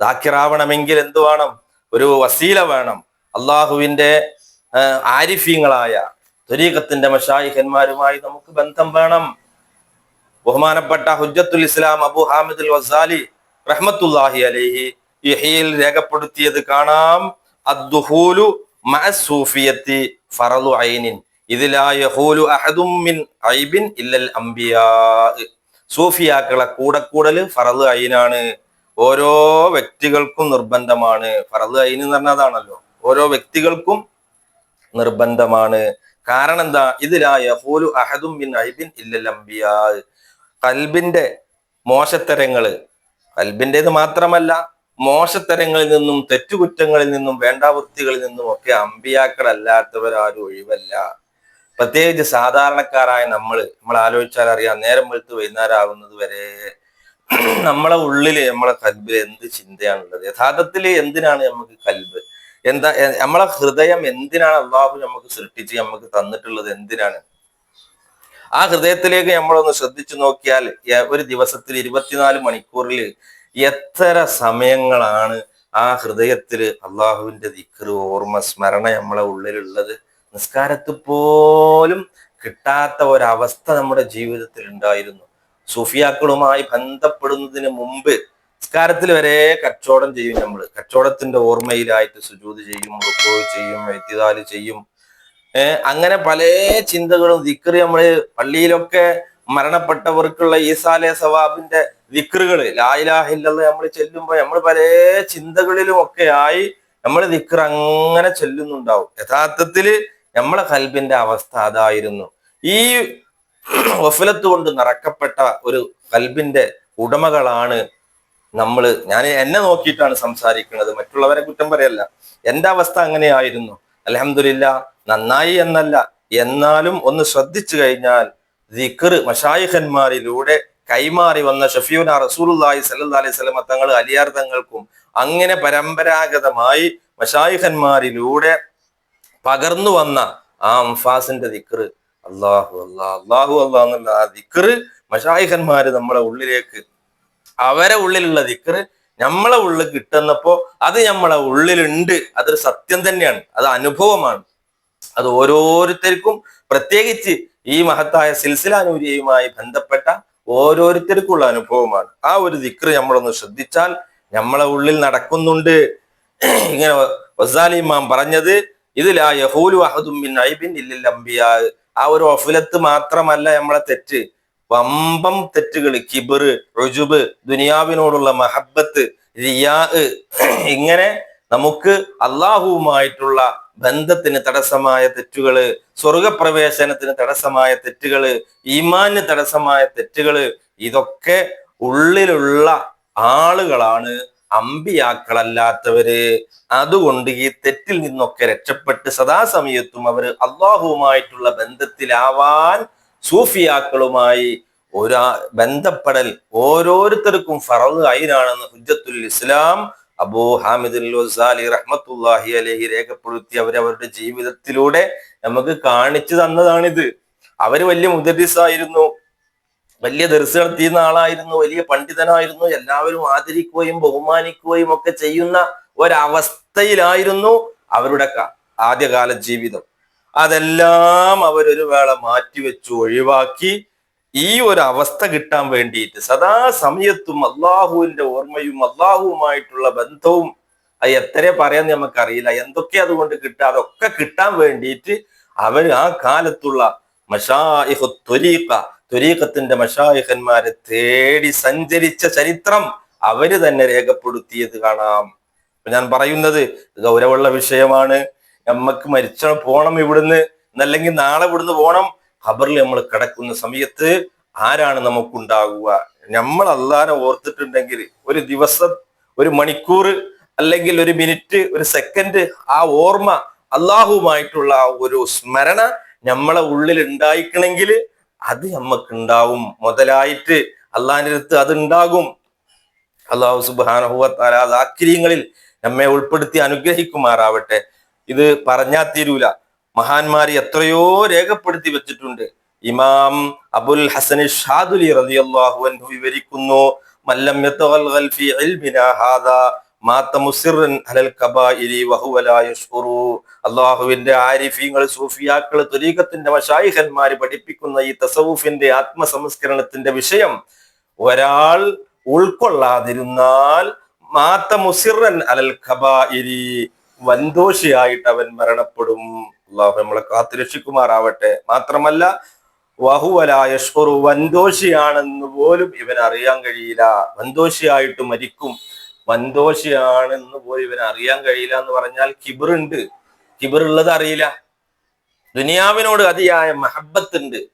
ദാക്കിറാവണമെങ്കിൽ എന്തു വേണം? ഒരു വസീല വേണം. അള്ളാഹുവിന്റെ ആ, ആരിഫീങ്ങളായ ത്വരീഖത്തിന്റെ മഷായിഹന്മാരുമായി നമുക്ക് ബന്ധം വേണം. ബഹുമാനപ്പെട്ട ഹുജ്ജത്തുൽ ഇസ്ലാം അബു ഹാമിദുൽ വസാലി റഹ്മത്തുല്ലാഹി അലൈഹി യഹിയിൽ രേഖപ്പെടുത്തിയത് കാണാം. അദ്ദുഹൂലു ഐനിൻ. യഹൂലു മിൻ ഐബിൻ സൂഫിയാക്കളെ കൂടെ കൂടൽ ഫറദ് ഐനാണ്. ഓരോ വ്യക്തികൾക്കും നിർബന്ധമാണ്. ഫറദ് ഐൻ എന്ന് പറഞ്ഞതാണല്ലോ ഓരോ വ്യക്തികൾക്കും നിർബന്ധമാണ്. കാരണം എന്താ? ഇതിലാ യഹൂലു അഹദും മിൻ ഐബിൻ ഇല്ലൽ അംബിയാ. കൽബിന്റെ മോശത്തരങ്ങൾ കൽബിന്റെത് മാത്രമല്ല മോശത്തരങ്ങളിൽ നിന്നും തെറ്റുകുറ്റങ്ങളിൽ നിന്നും വേണ്ടാവൃത്തികളിൽ നിന്നും ഒക്കെ അമ്പിയാക്കളല്ലാത്തവരാരും ഒഴിവല്ല. പ്രത്യേകിച്ച് സാധാരണക്കാരായ നമ്മൾ നമ്മൾ ആലോചിച്ചാൽ അറിയാം നേരം വെളുത്ത് വൈകുന്നേരം ആവുന്നത് വരെ നമ്മളെ ഉള്ളിൽ നമ്മളെ കൽബിൽ എന്ത് ചിന്തയാണുള്ളത്? യഥാർത്ഥത്തിൽ എന്തിനാണ് നമുക്ക് കൽബ്? എന്താ നമ്മളെ ഹൃദയം എന്തിനാണ് അള്ളാഹു നമുക്ക് സൃഷ്ടിച്ച് നമുക്ക് തന്നിട്ടുള്ളത് എന്തിനാണ്? ആ ഹൃദയത്തിലേക്ക് നമ്മളൊന്ന് ശ്രദ്ധിച്ചു നോക്കിയാൽ ഒരു ദിവസത്തിൽ ഇരുപത്തിനാല് മണിക്കൂറിൽ എത്ര സമയങ്ങളാണ് ആ ഹൃദയത്തിൽ അള്ളാഹുവിന്റെ ദിക്കർ ഓർമ്മ സ്മരണ നമ്മളെ ഉള്ളിലുള്ളത്? നിസ്കാരത്തിൽ പോലും കിട്ടാത്ത ഒരവസ്ഥ നമ്മുടെ ജീവിതത്തിൽ ഉണ്ടായിരുന്നു. സൂഫിയാക്കളുമായി ബന്ധപ്പെടുന്നതിന് മുമ്പ് നിസ്കാരത്തിൽ വരെ കച്ചവടം ചെയ്യും നമ്മൾ. കച്ചവടത്തിന്റെ ഓർമ്മയിലായിട്ട് സുജൂത് ചെയ്യും ചെയ്യും എത്തിതാൽ ചെയ്യും. അങ്ങനെ പല ചിന്തകളും ദിക്റ് നമ്മൾ പള്ളിയിലൊക്കെ മരണപ്പെട്ടവർക്കുള്ള ഈസാലെ സവാബിന്റെ ദിക്റുകൾ. ലായിലാഹില്ലെന്ന് നമ്മൾ ചെല്ലുമ്പോ നമ്മൾ പല ചിന്തകളിലും ഒക്കെ ആയി നമ്മൾ ദിക്ർ അങ്ങനെ ചെല്ലുന്നുണ്ടാവും. യഥാർത്ഥത്തിൽ നമ്മളെ കൽബിന്റെ അവസ്ഥ അതായിരുന്നു. ഈ വഫലത്ത് കൊണ്ട് നിറക്കപ്പെട്ട ഒരു കൽബിന്റെ ഉടമകളാണ് നമ്മൾ ഞാൻ എന്നെ നോക്കിയിട്ടാണ് സംസാരിക്കുന്നത്. മറ്റുള്ളവരെ കുറ്റം പറയല്ല. എന്റെ അവസ്ഥ അങ്ങനെയായിരുന്നു. അലഹമില്ല നന്നായി എന്നല്ല. എന്നാലും ഒന്ന് ശ്രദ്ധിച്ചു കഴിഞ്ഞാൽ ദിക്ർ മഷായിഖന്മാരിലൂടെ കൈമാറി വന്ന ഷഫീന റസൂലുള്ളാഹി സല്ലല്ലാഹി അലൈഹി വസല്ലമ തങ്ങൾ അലിയാർ തങ്ങൾക്കും അങ്ങനെ പരമ്പരാഗതമായി മഷായിഖന്മാരിലൂടെ പകർന്നു വന്ന ആ അംഫാസിന്റെ ദിക്ർ. അള്ളാഹു അല്ലാ അള്ളാഹു അല്ലാ എന്നുള്ള ആ ദിക്ർ മഷായിഖന്മാര് നമ്മളെ ഉള്ളിലേക്ക് അവരെ ഉള്ളിലുള്ള ദിക്ർ നമ്മളെ ഉള്ളിൽ കിട്ടുന്നപ്പോ അത് നമ്മളെ ഉള്ളിലുണ്ട്. അതൊരു സത്യം തന്നെയാണ്. അത് അനുഭവമാണ്. അത് ഓരോരുത്തർക്കും പ്രത്യേകിച്ച് ഈ മഹത്തായ സിൽസിലാനൂരിയുമായി ബന്ധപ്പെട്ട ഓരോരുത്തർക്കുള്ള അനുഭവമാണ്. ആ ഒരു ദിക്ർ നമ്മളൊന്ന് ശ്രദ്ധിച്ചാൽ നമ്മളെ ഉള്ളിൽ നടക്കുന്നുണ്ട്. ഇങ്ങനെ വസാലിമാം പറഞ്ഞത് ഇതിലാ യഹൂലു അഹദും ആ ഒരു ഒഫിലത്ത് മാത്രമല്ല നമ്മളെ തെറ്റ്. വമ്പം തെറ്റുകൾ കിബർ റുജുബ് ദുനിയാവിനോടുള്ള മഹബത്ത് റിയാ ഇങ്ങനെ നമുക്ക് അള്ളാഹുവുമായിട്ടുള്ള ബന്ധത്തിന് തടസ്സമായ തെറ്റുകൾ സ്വർഗപ്രവേശനത്തിന് തടസ്സമായ തെറ്റുകൾ ഈമാന് തടസ്സമായ തെറ്റുകൾ ഇതൊക്കെ ഉള്ളിലുള്ള ആളുകളാണ് അമ്പിയാക്കളല്ലാത്തവര്. അതുകൊണ്ട് ഈ തെറ്റിൽ നിന്നൊക്കെ രക്ഷപ്പെട്ട് സദാസമയത്തും അവർ അള്ളാഹുവുമായിട്ടുള്ള ബന്ധത്തിലാവാൻ സൂഫിയാക്കളുമായി ഒരാ ബന്ധപ്പെടൽ ഓരോരുത്തർക്കും ഫറവ് അയിനാണെന്ന് ഹുജത്തുൽ ഇസ്ലാം അബൂ ഹാമിദുൽ വസാലി റഹ്മത്തുല്ലാഹി അലഹി രേഖപ്പെടുത്തി അവർ അവരുടെ ജീവിതത്തിലൂടെ നമുക്ക് കാണിച്ചു തന്നതാണിത്. അവർ വലിയ മുദരിസായിരുന്നു. വലിയ ദർസ് നടത്തിയുന്ന ആളായിരുന്നു. വലിയ പണ്ഡിതനായിരുന്നു. എല്ലാവരും ആദരിക്കുകയും ബഹുമാനിക്കുകയും ഒക്കെ ചെയ്യുന്ന ഒരവസ്ഥയിലായിരുന്നു അവരുടെ ആദ്യകാല ജീവിതം. അതെല്ലാം അവരൊരു വേള മാറ്റിവെച്ചു ഒഴിവാക്കി. ഈ ഒരു അവസ്ഥ കിട്ടാൻ വേണ്ടിയിട്ട് സദാ സമയത്തും അള്ളാഹുവിന്റെ ഓർമ്മയും അള്ളാഹുവുമായിട്ടുള്ള ബന്ധവും അത് എത്ര പറയാൻ നമുക്കറിയില്ല. എന്തൊക്കെ അതുകൊണ്ട് കിട്ടുക അതൊക്കെ കിട്ടാൻ വേണ്ടിയിട്ട് അവർ ആ കാലത്തുള്ള മഷായിഹുരീഖ ത്വരീഖ ത്വരീഖത്തിന്റെ മഷായിഹന്മാരെ തേടി സഞ്ചരിച്ച ചരിത്രം അവർ തന്നെ രേഖപ്പെടുത്തിയത് കാണാം. ഞാൻ പറയുന്നത് ഗൗരവമുള്ള വിഷയമാണ്. നമ്മക്ക് മരിച്ച പോണം ഇവിടുന്ന് എന്നല്ലെങ്കിൽ നാളെ ഇവിടുന്ന് പോണം. ഖബറിൽ നമ്മൾ കിടക്കുന്ന സമയത്ത് ആരാണ് നമുക്കുണ്ടാകുക നമ്മൾ അള്ളാനെ ഓർത്തിട്ടുണ്ടെങ്കിൽ ഒരു ദിവസം ഒരു മണിക്കൂർ അല്ലെങ്കിൽ ഒരു മിനിറ്റ് ഒരു സെക്കൻഡ് ആ ഓർമ്മ അള്ളാഹുമായിട്ടുള്ള ആ ഒരു സ്മരണ നമ്മളെ ഉള്ളിൽ ഉണ്ടായിക്കണമെങ്കിൽ അത് നമ്മക്ക് ഉണ്ടാവും മുതലായിട്ട് അള്ളാഹിന്റെ അടുത്ത് അത് ഉണ്ടാകും. അള്ളാഹു ആ ദാക്കിര്യങ്ങളിൽ നമ്മെ ഉൾപ്പെടുത്തി അനുഗ്രഹിക്കുമാറാവട്ടെ. ഇത് പറഞ്ഞാൽ തീരൂല. മഹാന്മാർ എത്രയോ രേഖപ്പെടുത്തി വെച്ചിട്ടുണ്ട്. ഇമാം അബുൽ ഹസൻ ഷാദുലി റളിയല്ലാഹു അൻഹു വിവരിക്കുന്നു മല്ലം യതഗൽഗൽ ഫീ ഇൽമിനാ ഹാദാ മാത്ത മുസിറൻ അലൽ കബായിരി വഹുവ ലാ യശ്ഉറു അള്ളാഹുവിന്റെ ആരിഫീങ്ങൾ സൂഫിയാക്കൾ തുരീഖത്തിന്റെ മശായിഹന്മാര് പഠിപ്പിക്കുന്ന ഈ തസവുഫിന്റെ ആത്മസംസ്കരണത്തിന്റെ വിഷയം ഒരാൾ ഉൾക്കൊള്ളാതിരുന്നാൽ മാത്ത മുസിറൻ അലൽ ഖബായിരി വൻദോഷിയായിട്ട് അവൻ മരണപ്പെടും. അള്ളാഹു നമ്മളെ കാത്തുരക്ഷിക്കുമാറാവട്ടെ മാത്രമല്ല വഹുവലായഷ്റു വൻദോഷിയാണെന്ന് പോലും ഇവൻ അറിയാൻ കഴിയില്ല. വൻദോഷിയായിട്ട് മരിക്കും. വൻദോഷിയാണെന്ന് പോലും ഇവൻ അറിയാൻ കഴിയില്ല എന്ന് പറഞ്ഞാൽ കിബിറുണ്ട്. കിബിറുള്ളത് അറിയില്ല. ദുനിയാവിനോട് അതിയായ മഹബത്ത് ഉണ്ട്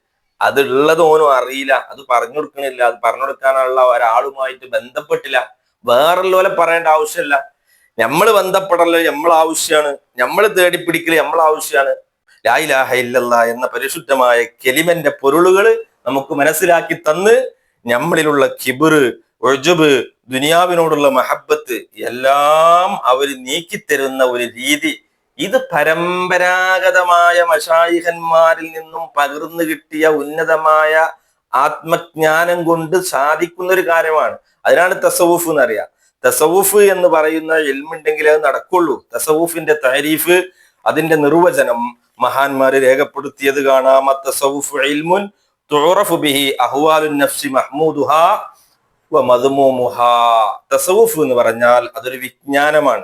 അത് ഉള്ളത് ഓനും അറിയില്ല. അത് പറഞ്ഞു കൊടുക്കണില്ല. അത് പറഞ്ഞു കൊടുക്കാനുള്ള ഒരാളുമായിട്ട് ബന്ധപ്പെട്ടില്ല. വേറെ വേറുള്ളവരെ പറയേണ്ട ആവശ്യമില്ല. നമ്മൾ ബന്ധപ്പെടൽ നമ്മൾ ആവശ്യമാണ് നമ്മൾ തേടിപ്പിടിക്കൽ നമ്മൾ ആവശ്യമാണ് ലായിലാഹ ഇല്ലല്ല എന്ന പരിശുദ്ധമായ കെലിമന്റെ പൊരുളുകൾ നമുക്ക് മനസ്സിലാക്കി തന്ന് നമ്മളിലുള്ള കിബിറ് ഒഴുബ് ദുനിയാവിനോടുള്ള മഹബത്ത് എല്ലാം അവർ നീക്കിത്തരുന്ന ഒരു രീതി. ഇത് പരമ്പരാഗതമായ മഷായിഹന്മാരിൽ നിന്നും പകർന്നു കിട്ടിയ ഉന്നതമായ ആത്മജ്ഞാനം കൊണ്ട് സാധിക്കുന്ന ഒരു കാര്യമാണ്. അതിനാണ് തസവുഫ് എന്നറിയാം തസവുഫ് എന്ന് പറയുന്ന എൽമുണ്ടെങ്കിൽ അത് നടക്കുള്ളൂ. തസവൂഫിന്റെ താരീഫ് അതിന്റെ നിർവചനം മഹാന്മാര് രേഖപ്പെടുത്തിയത് കാണാം. തസവൂഫ് തുറഫു ബിഹി അഹ്വാലുൻ നഫ്സി മഹ്മൂദുഹ തസവുഫ് എന്ന് പറഞ്ഞാൽ അതൊരു വിജ്ഞാനമാണ്.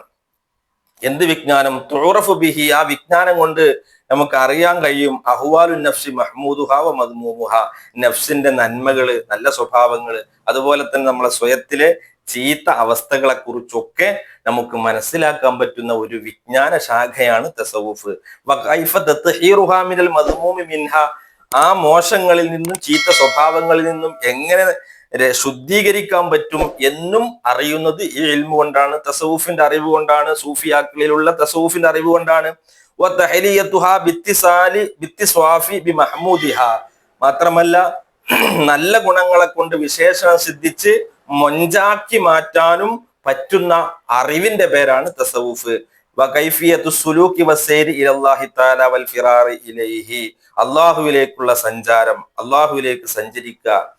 എന്ത് വിജ്ഞാനം? തുറഫു ബിഹി ആ വിജ്ഞാനം കൊണ്ട് നമുക്ക് അറിയാൻ കഴിയും അഹ്വാലു നഫ്സി മഹ്മൂദുഹ വ മദ്മൂമുഹ. നഫ്സിന്റെ നന്മകൾ നല്ല സ്വഭാവങ്ങൾ അതുപോലെ തന്നെ നമ്മളെ സ്വയത്തിലെ ചീത്ത അവസ്ഥകളെ കുറിച്ചൊക്കെ നമുക്ക് മനസ്സിലാക്കാൻ പറ്റുന്ന ഒരു വിജ്ഞാന ശാഖയാണ് മദ്മൂമി മിൻഹ. ആ മോശങ്ങളിൽ നിന്നും ചീത്ത സ്വഭാവങ്ങളിൽ നിന്നും എങ്ങനെ ശുദ്ധീകരിക്കാൻ പറ്റും എന്നും അറിയുന്നത് ഈ എൽമു കൊണ്ടാണ് തസവ്വുഫിന്റെ അറിവ് കൊണ്ടാണ് സൂഫിയാക്കളിലുള്ള തസവ്വുഫിന്റെ അറിവ് കൊണ്ടാണ്. മാത്രമല്ല നല്ല ഗുണങ്ങളെ കൊണ്ട് വിശേഷണം സിദ്ധിച്ച് മൊഞ്ചാക്കി മാറ്റാനും പറ്റുന്ന അറിവിന്റെ പേരാണ് തസവൂഫ്. അള്ളാഹുവിലേക്കുള്ള സഞ്ചാരം അള്ളാഹുവിലേക്ക് സഞ്ചരിക്കുക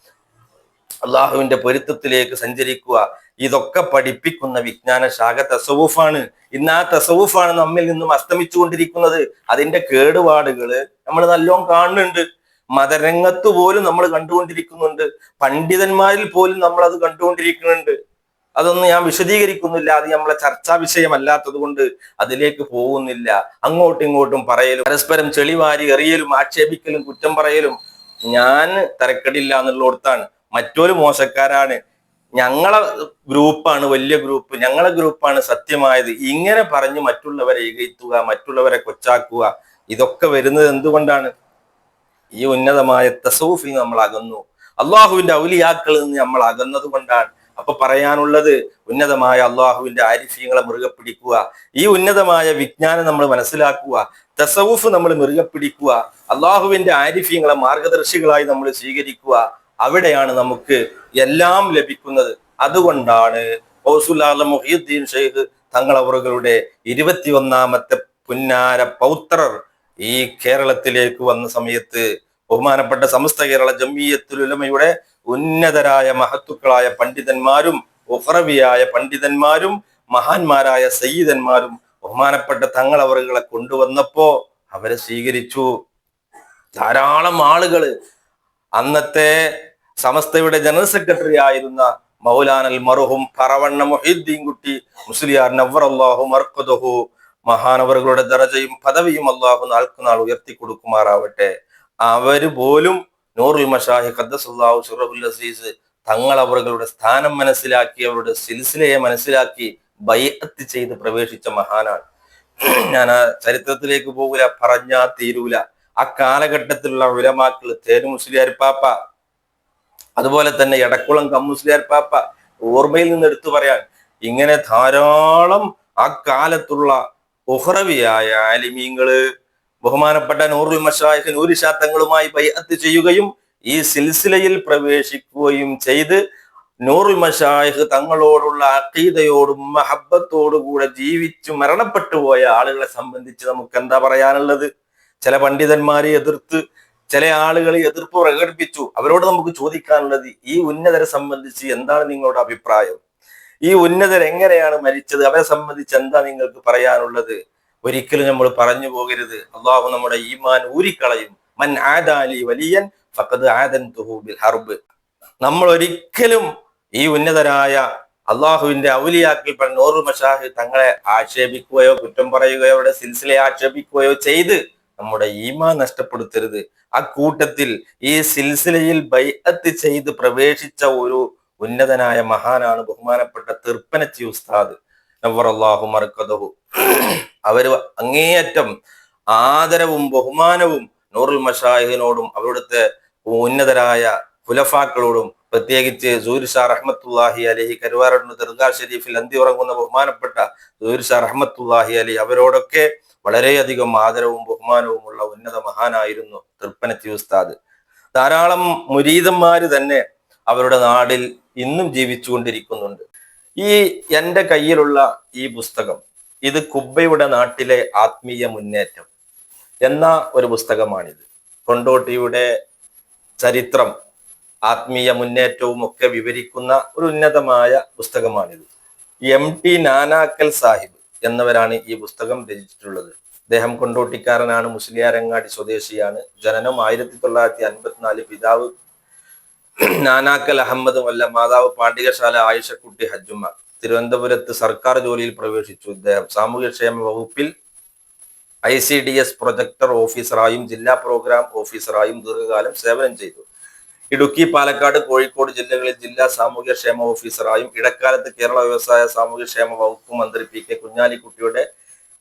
അള്ളാഹുവിന്റെ പൊരുത്തത്തിലേക്ക് സഞ്ചരിക്കുക. ഇതൊക്കെ പഠിപ്പിക്കുന്ന വിജ്ഞാന ശാഖ തസവൂഫാണ്. ഇന്ന് ആ തസവൂഫാണ് നമ്മിൽ നിന്നും അസ്തമിച്ചുകൊണ്ടിരിക്കുന്നത്. അതിന്റെ കേടുപാടുകൾ നമ്മൾ നല്ലോണം കാണുന്നുണ്ട്. മതരംഗത്ത് പോലും നമ്മൾ കണ്ടുകൊണ്ടിരിക്കുന്നുണ്ട്. പണ്ഡിതന്മാരിൽ പോലും നമ്മൾ അത് കണ്ടുകൊണ്ടിരിക്കുന്നുണ്ട്. അതൊന്നും ഞാൻ വിശദീകരിക്കുന്നില്ല. അത് നമ്മളെ ചർച്ചാ വിഷയമല്ലാത്തത് കൊണ്ട് അതിലേക്ക് പോകുന്നില്ല. അങ്ങോട്ടും ഇങ്ങോട്ടും പറയലും പരസ്പരം ചെളിവാരി എറിയലും ആക്ഷേപിക്കലും കുറ്റം പറയലും ഞാൻ തരക്കടില്ല എന്നുള്ളിടത്താണ് മറ്റൊരു മോശക്കാരാണ്. ഞങ്ങളെ ഗ്രൂപ്പാണ് വലിയ ഗ്രൂപ്പ്. ഞങ്ങളെ ഗ്രൂപ്പാണ് സത്യമായത്. ഇങ്ങനെ പറഞ്ഞ് മറ്റുള്ളവരെ ഇകയത്തുക മറ്റുള്ളവരെ കൊച്ചാക്കുക ഇതൊക്കെ വരുന്നത് എന്തുകൊണ്ടാണ്? ഈ ഉന്നതമായ തസൂഫിൽ നമ്മൾ അകന്നു. അള്ളാഹുവിന്റെ ഔലിയാക്കളിൽ നിന്ന് നമ്മൾ അകന്നത് കൊണ്ടാണ്. അപ്പൊ പറയാനുള്ളത് ഉന്നതമായ അള്ളാഹുവിന്റെ ആരിഫ്യങ്ങളെ മുറുകെ പിടിക്കുക. ഈ ഉന്നതമായ വിജ്ഞാനം നമ്മൾ മനസ്സിലാക്കുക. തസവുഫ് നമ്മൾ മുറുകെ പിടിക്കുക. അള്ളാഹുവിന്റെ ആരിഫ്യങ്ങളെ മാർഗദർശികളായി നമ്മൾ സ്വീകരിക്കുക. അവിടെയാണ് നമുക്ക് എല്ലാം ലഭിക്കുന്നത്. അതുകൊണ്ടാണ് ഔസുല്ലാല മുഹിയുദ്ദീൻ ഷെയ്ഖ് തങ്ങളവറുകളുടെ ഇരുപത്തിയൊന്നാമത്തെ പുന്നാര പൗത്രർ ഈ കേരളത്തിലേക്ക് വന്ന സമയത്ത് ബഹുമാനപ്പെട്ട സമസ്ത കേരള ജമ്മീയത്തുലമയുടെ ഉന്നതരായ മഹത്തുക്കളായ പണ്ഡിതന്മാരും ഉഹ്റവിയായ പണ്ഡിതന്മാരും മഹാന്മാരായ സയ്യിദന്മാരും ബഹുമാനപ്പെട്ട തങ്ങളവറുകളെ കൊണ്ടുവന്നപ്പോ അവരെ സ്വീകരിച്ചു. ധാരാളം ആളുകൾ അന്നത്തെ സമസ്തയുടെ ജനറൽ സെക്രട്ടറി ആയിരുന്ന മൗലാനൽ മറുഹും പറവണ്ണ മൊഹീദ്ദീൻ കുട്ടി മുസ്ലിയാർ നവർ അള്ളാഹു മർക്കദഹു മഹാനവറുകളുടെ ദറജയും പദവിയും അള്ളാഹു നാൾക്കുനാൾ ഉയർത്തി കൊടുക്കുമാറാവട്ടെ അവർ പോലും നൂറുൽ മഷാഹി ഖദ്ദസുല്ലാഹു സുറബുൽ അസീസ് തങ്ങൾ അവരുടെ സ്ഥാനം മനസ്സിലാക്കി അവരുടെ സിൽസിലയെ മനസ്സിലാക്കി ബൈഅത്ത് ചെയ്ത് പ്രവേശിച്ച മഹാനാണ്. ഞാൻ ആ ചരിത്രത്തിലേക്ക് പോകൂല പറഞ്ഞാ തീരൂല. ആ കാലഘട്ടത്തിലുള്ള ഉലമാക്കൾ തേനു മുസ്ലിയാർ പാപ്പ അതുപോലെ തന്നെ എടക്കുളം കമ്മുസ്ലിയാർ പാപ്പ ഓർമ്മയിൽ നിന്ന് എടുത്തു പറയാൻ ഇങ്ങനെ ധാരാളം ആ കാലത്തുള്ള ഉഹ്റവിയായ ആലിമീങ്ങൾ ബഹുമാനപ്പെട്ട നൂറുൽ മഷായിഖ് നൂരിശാത്തങ്ങളുമായി ബൈഅത്ത് ചെയ്യുകയും ഈ സിൽസിലയിൽ പ്രവേശിക്കുകയും ചെയ്ത് നൂറുൽ മഷായിഖ് തങ്ങളോടുള്ള അഖീദയോടും മഹബത്തോടുകൂടെ ജീവിച്ചു മരണപ്പെട്ടു പോയ ആളുകളെ സംബന്ധിച്ച് നമുക്ക് എന്താ പറയാനുള്ളത്? ചില പണ്ഡിതന്മാരെ എതിർത്ത് ചില ആളുകൾ എതിർപ്പ് പ്രകടിപ്പിച്ചു. അവരോട് നമുക്ക് ചോദിക്കാനുള്ളത് ഈ ഉന്നതരെ സംബന്ധിച്ച് എന്താണ് നിങ്ങളുടെ അഭിപ്രായം? ഈ ഉന്നതർ എങ്ങനെയാണ് മരിച്ചത്? അവരെ സംബന്ധിച്ച് എന്താ നിങ്ങൾക്ക് പറയാനുള്ളത്? ഒരിക്കലും നമ്മൾ പറഞ്ഞു പോകരുത്. അള്ളാഹു നമ്മുടെ ഈമാൻ ഊരിക്കളയും. മൻ ആദാലി വലിയൻ ആദൻ ബിൽ ഹർബ്. നമ്മൾ ഒരിക്കലും ഈ ഉന്നതരായ അള്ളാഹുവിന്റെ ഔലിയാക്കിൽ പറഞ്ഞ നോറു മഷാഹ് തങ്ങളെ ആക്ഷേപിക്കുകയോ കുറ്റം പറയുകയോ അവരുടെ സിൽസിലെ ആക്ഷേപിക്കുകയോ ചെയ്ത് നമ്മുടെ ഈമാ നഷ്ടപ്പെടുത്തരുത്. ആ കൂട്ടത്തിൽ ഈ സിൽസിലയിൽ ബൈഅത്ത് ചെയ്ത് പ്രവേശിച്ച ഒരു ഉന്നതനായ മഹാനാണ് ബഹുമാനപ്പെട്ട തിർപ്പനച്ചി ഉസ്താദ്. നവറല്ലാഹു അള്ളാഹു മറക്കതഹു അവർ അങ്ങേയറ്റം ആദരവും ബഹുമാനവും നൂറുൽ മഷാഹിനോടും അവരുടെ ഉന്നതരായ ഖുലഫാക്കളോടും പ്രത്യേകിച്ച് സൂരിഷാ റഹ്മത്തുല്ലാഹി അലഹി കരുവാരൂർ ദർഗാ ഷെരീഫിൽ അന്തി ഉറങ്ങുന്ന ബഹുമാനപ്പെട്ട സൂരിഷാ റഹ്മത്തുല്ലാഹി അലി അവരോടൊക്കെ വളരെയധികം ആദരവും ബഹുമാനവുമുള്ള ഉന്നത മഹാനായിരുന്നു തൃപ്പനത്തി ഉസ്താദ്. ധാരാളം മുരീതന്മാര് തന്നെ അവരുടെ നാടിൽ ഇന്നും ജീവിച്ചുകൊണ്ടിരിക്കുന്നുണ്ട്. ഈ എന്റെ കയ്യിലുള്ള ഈ പുസ്തകം ഇത് കുബ്ബയുടെ നാട്ടിലെ ആത്മീയ മുന്നേറ്റം എന്ന ഒരു പുസ്തകമാണിത്. കൊണ്ടോട്ടിയുടെ ചരിത്രം ആത്മീയ മുന്നേറ്റവും ഒക്കെ വിവരിക്കുന്ന ഒരു ഉന്നതമായ പുസ്തകമാണിത്. എം ടി നാനാക്കൽ സാഹിബ് എന്നവരാണ് ഈ പുസ്തകം രചിച്ചിട്ടുള്ളത്. അദ്ദേഹം കൊണ്ടോട്ടിക്കാരനാണ് മുസ്ലിയാരങ്ങാടി സ്വദേശിയാണ്. ജനനം ആയിരത്തി തൊള്ളായിരത്തി അൻപത്തിനാല്. പിതാവ് നാനാക്കൽ അഹമ്മദ് വല്ല മാതാവ് പാണ്ഡികശാല ആയിഷക്കുട്ടി ഹജ്ജുമ്മ. തിരുവനന്തപുരത്ത് സർക്കാർ ജോലിയിൽ പ്രവേശിച്ചു ഇദ്ദേഹം. സാമൂഹ്യക്ഷേമ വകുപ്പിൽ I C D S projector ഓഫീസറായും ജില്ലാ പ്രോഗ്രാം ഓഫീസറായും ദീർഘകാലം സേവനം ചെയ്തു. ഇടുക്കി പാലക്കാട് കോഴിക്കോട് ജില്ലകളിൽ ജില്ലാ സാമൂഹ്യക്ഷേമ ഓഫീസറായും ഇടക്കാലത്ത് കേരള വ്യവസായ സാമൂഹ്യക്ഷേമ വകുപ്പ് മന്ത്രി പി കെ കുഞ്ഞാലിക്കുട്ടിയുടെ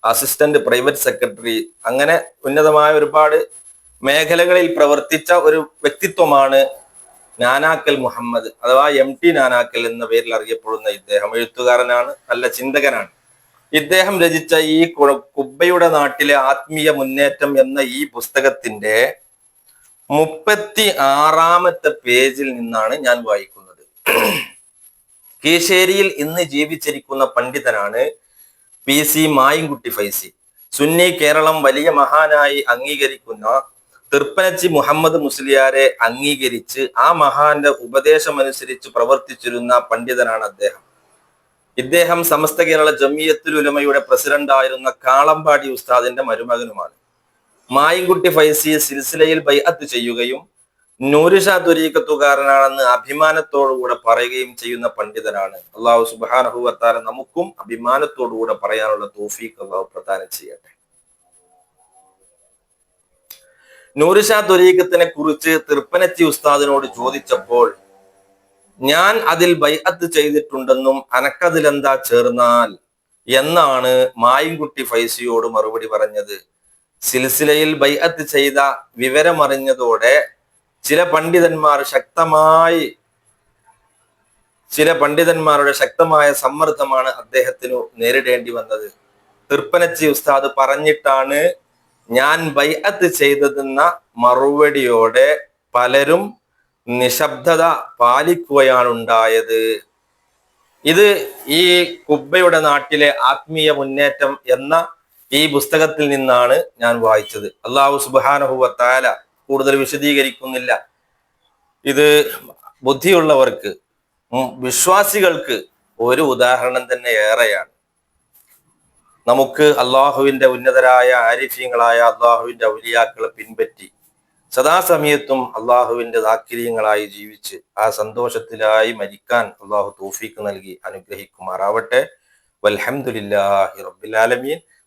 അസിസ്റ്റന്റ് പ്രൈവറ്റ് സെക്രട്ടറി. അങ്ങനെ ഉന്നതമായ ഒരുപാട് മേഖലകളിൽ പ്രവർത്തിച്ച ഒരു വ്യക്തിത്വമാണ് നാനാക്കൽ മുഹമ്മദ് അഥവാ എം ടി നാനാക്കൽ എന്ന പേരിൽ അറിയപ്പെടുന്ന ഇദ്ദേഹം. എഴുത്തുകാരനാണ് നല്ല ചിന്തകനാണ്. ഇദ്ദേഹം രചിച്ച ഈ കുബ്ബയുടെ നാട്ടിലെ ആത്മീയ മുന്നേറ്റം എന്ന ഈ പുസ്തകത്തിന്റെ മുപ്പത്തി ആറാമത്തെ പേജിൽ നിന്നാണ് ഞാൻ വായിക്കുന്നത്. കീശേരിയിൽ ഇന്ന് ജീവിച്ചിരിക്കുന്ന പണ്ഡിതനാണ് പി സി മായിൻകുട്ടി ഫൈസി. സുന്നി കേരളം വലിയ മഹാനായി അംഗീകരിക്കുന്ന തിർപ്പനച്ചി മുഹമ്മദ് മുസ്ലിയാരെ അംഗീകരിച്ച് ആ മഹാന്റെ ഉപദേശമനുസരിച്ച് പ്രവർത്തിച്ചിരുന്ന പണ്ഡിതനാണ് അദ്ദേഹം. ഇദ്ദേഹം സമസ്ത കേരള ജമിയത്തുൽ ഉലമയുടെ പ്രസിഡന്റായിരുന്ന കാളമ്പാടി ഉസ്താദിന്റെ മരുമകനുമാണ്. മായിൻകുട്ടി ഫൈസി സിൽസിലയിൽ ബൈഅത്ത് ചെയ്യുകയും നൂരിഷ തുരീക്കത്തുകാരനാണെന്ന് അഭിമാനത്തോടുകൂടെ പറയുകയും ചെയ്യുന്ന പണ്ഡിതനാണ്. അള്ളാഹു സുബാനഹുവത്താല നമുക്കും അഭിമാനത്തോടുകൂടെ പറയാനുള്ള തോഫീക്ക് അള്ളാഹു പ്രദാനം ചെയ്യട്ടെ. നൂരിഷ തുരീക്കത്തിനെ കുറിച്ച് തൃപ്പനത്തി ഉസ്താദിനോട് ചോദിച്ചപ്പോൾ ഞാൻ അതിൽ ബൈഅത്ത് ചെയ്തിട്ടുണ്ടെന്നും അനക്കതിലെന്താ ചേർന്നാൽ? എന്നാണ് മായിൻകുട്ടി ഫൈസിയോട് മറുപടി പറഞ്ഞത്. സിൽസിലയിൽ ബൈഅത്ത് ചെയ്ത വിവരമറിഞ്ഞതോടെ ചില പണ്ഡിതന്മാർ ശക്തമായി ചില പണ്ഡിതന്മാരുടെ ശക്തമായ സമ്മർദ്ദമാണ് അദ്ദേഹത്തിനു നേരിടേണ്ടി വന്നത്. തിർപ്പനച്ചി ഉസ്താദ് പറഞ്ഞിട്ടാണ് ഞാൻ ബൈഅത്ത് ചെയ്തതെന്ന മറുപടിയോടെ പലരും നിശബ്ദത പാലിക്കുകയാണ് ഉണ്ടായത് ഇത് ഈ കുബ്ബയുടെ നാട്ടിലെ ആത്മീയ മുന്നേറ്റം എന്ന ഈ പുസ്തകത്തിൽ നിന്നാണ് ഞാൻ വായിച്ചത്. അള്ളാഹു സുബാനഹുവത്താല കൂടുതൽ വിശദീകരിക്കുന്നില്ല. ഇത് ബുദ്ധിയുള്ളവർക്ക് വിശ്വാസികൾക്ക് ഒരു ഉദാഹരണം തന്നെ ഏറെയാണ്. നമുക്ക് അള്ളാഹുവിന്റെ ഉന്നതരായ ആരിഫ്യങ്ങളായ അള്ളാഹുവിന്റെ ഔലിയാക്കളെ പിൻപറ്റി സദാസമയത്തും അള്ളാഹുവിന്റെ ദാക്കിര്യങ്ങളായി ജീവിച്ച് ആ സന്തോഷത്തിലായി മരിക്കാൻ അള്ളാഹു തൗഫീക്ക് നൽകി അനുഗ്രഹിക്കുമാറാവട്ടെ. വൽഹംദുലില്ലാഹി റബ്ബിൽ ആലമീൻ